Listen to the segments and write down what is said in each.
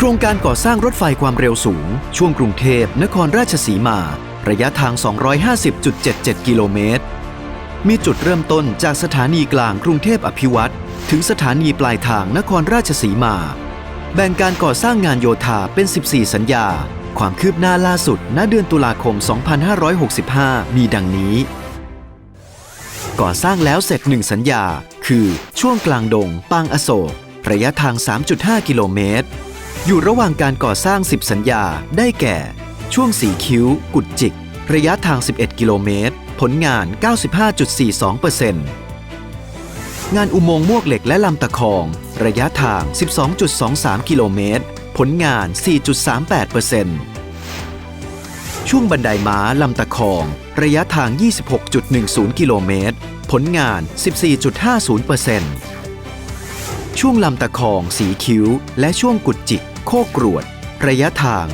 ครงการก่อสร้างรถไฟความเร็วสูง ช่วงกรุงเทพนครราชสีมา ระยะทาง 250.77 กิโลเมตร มีจุดเริ่มต้นจากสถานีกลางกรุงเทพอภิวัตรถึงสถานีปลายทางนครราชสีมา แบ่งการก่อสร้างงานโยธาเป็น 14 สัญญา ความคืบหน้าล่าสุด ณ เดือนตุลาคม 2565 มีดังนี้ ก่อสร้างแล้วเสร็จ1สัญญา คือช่วงกลางดง ปางอโศก ระยะทาง 3.5 กิโลเมตร อยู่ระหว่างการก่อสร้าง 10 สัญญา ได้แก่ ช่วงสีคิ้ว กุดจิก ระยะทาง 11 กิโลเมตร ผลงาน 95.42%งานอุโมงค์มวกเหล็กและลำตะคอง ระยะทาง 12.23 กิโลเมตร ผลงาน 4.38%ช่วงบันไดม้าลำตะคอง ระยะทาง 26.10 กิโลเมตร ผลงาน 14.50% ช่วงลำตะคองสีคิ้ว และช่วงกุดจิก โคกรวด ระยะทาง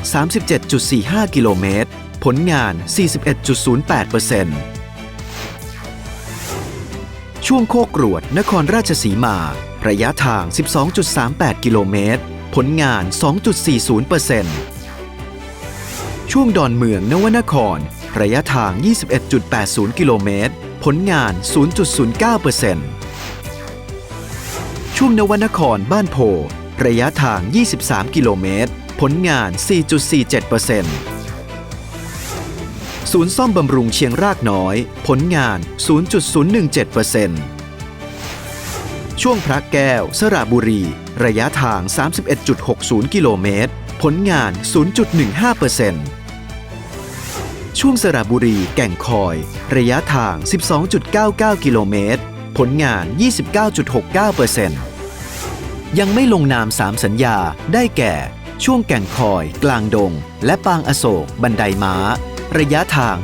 37.45 กิโลเมตร ผลงาน 41.08%ช่วงโคกรวด นครราชสีมา ระยะทาง 12.38 กิโลเมตร ผลงาน 2.40%ช่วงดอนเมืองนวนคร ระยะทาง 21.80 กิโลเมตร ผลงาน 0.09% ช่วงนวนครบ้านโพ ระยะทาง 23 กิโลเมตร ผลงาน 4.47%ศูนย์ซ่อมบำรุงเชียงรากน้อย ผลงาน 0.017%ช่วงพระแก้ว สระบุรี ระยะทาง 31.60 กิโลเมตร ผลงาน 0.15%ช่วงสระบุรีแก่งคอย ระยะทาง 12.99 กิโลเมตร ผลงาน 29.69%ยังไม่ลงนาม3สัญญาได้แก่ ช่วงแก่งคอย กลางดง และปางอโศก บันไดม้า ระยะทาง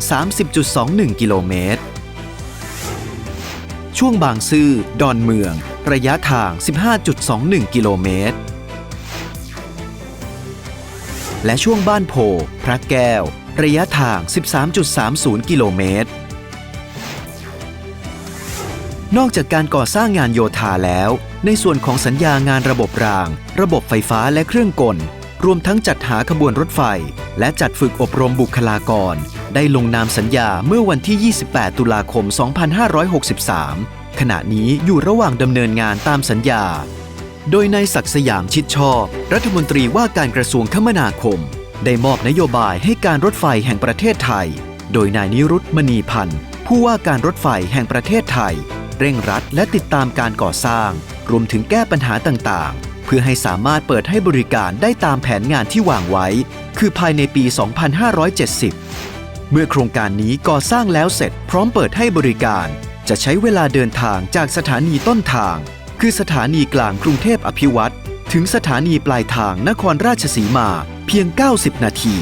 30.21 กิโลเมตร ช่วงบางซื่อ ดอนเมือง ระยะทาง 15.21 กิโลเมตร และช่วงบ้านโพ พระแก้ว ระยะทาง 13.30 กิโลเมตร นอกจากการก่อสร้างงานโยธาแล้ว ในส่วนของสัญญางานระบบราง ระบบไฟฟ้าและเครื่องกล รวมทั้งจัดหาขบวนรถไฟ และจัดฝึกอบรมบุคลากร ได้ลงนามสัญญาเมื่อวันที่ 28 ตุลาคม 2563 ขณะนี้อยู่ระหว่างดำเนินงานตามสัญญา โดยนายศักสยามชิดชอบ รัฐมนตรีว่าการกระทรวงคมนาคม ได้มอบนโยบายให้การรถไฟแห่งประเทศไทย โดยนายนิรุตมณีพันธ์ผู้ว่าการรถไฟแห่งประเทศไทย เร่งรัดและติดตามการก่อสร้าง รวมถึงแก้ปัญหาต่างๆ เพื่อให้สามารถเปิดให้บริการได้ตามแผนงานที่วางไว้ คือภายในปี 2570 เมื่อโครงการนี้ก่อสร้างแล้วเสร็จพร้อมเปิดให้บริการ จะใช้เวลาเดินทางจากสถานีต้นทาง คือสถานีกลางกรุงเทพอภิวัตรถึงสถานีปลายทางนครราชสีมาเพียง 90 นาที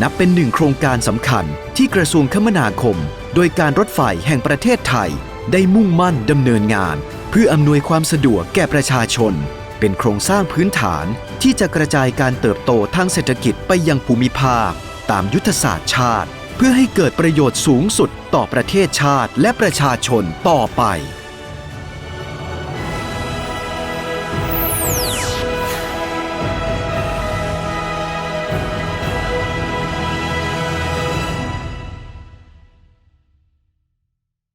นับเป็นหนึ่งโครงการสำคัญที่กระทรวงคมนาคม โดยการรถไฟแห่งประเทศไทยได้มุ่งมั่นดำเนินงาน เพื่ออำนวยความสะดวกแก่ประชาชน เป็นโครงสร้างพื้นฐานที่จะกระจายการเติบโตทางเศรษฐกิจไปยังภูมิภาค ตามยุทธศาสตร์ชาติ เพื่อให้เกิดประโยชน์สูงสุดต่อประเทศชาติและประชาชนต่อไป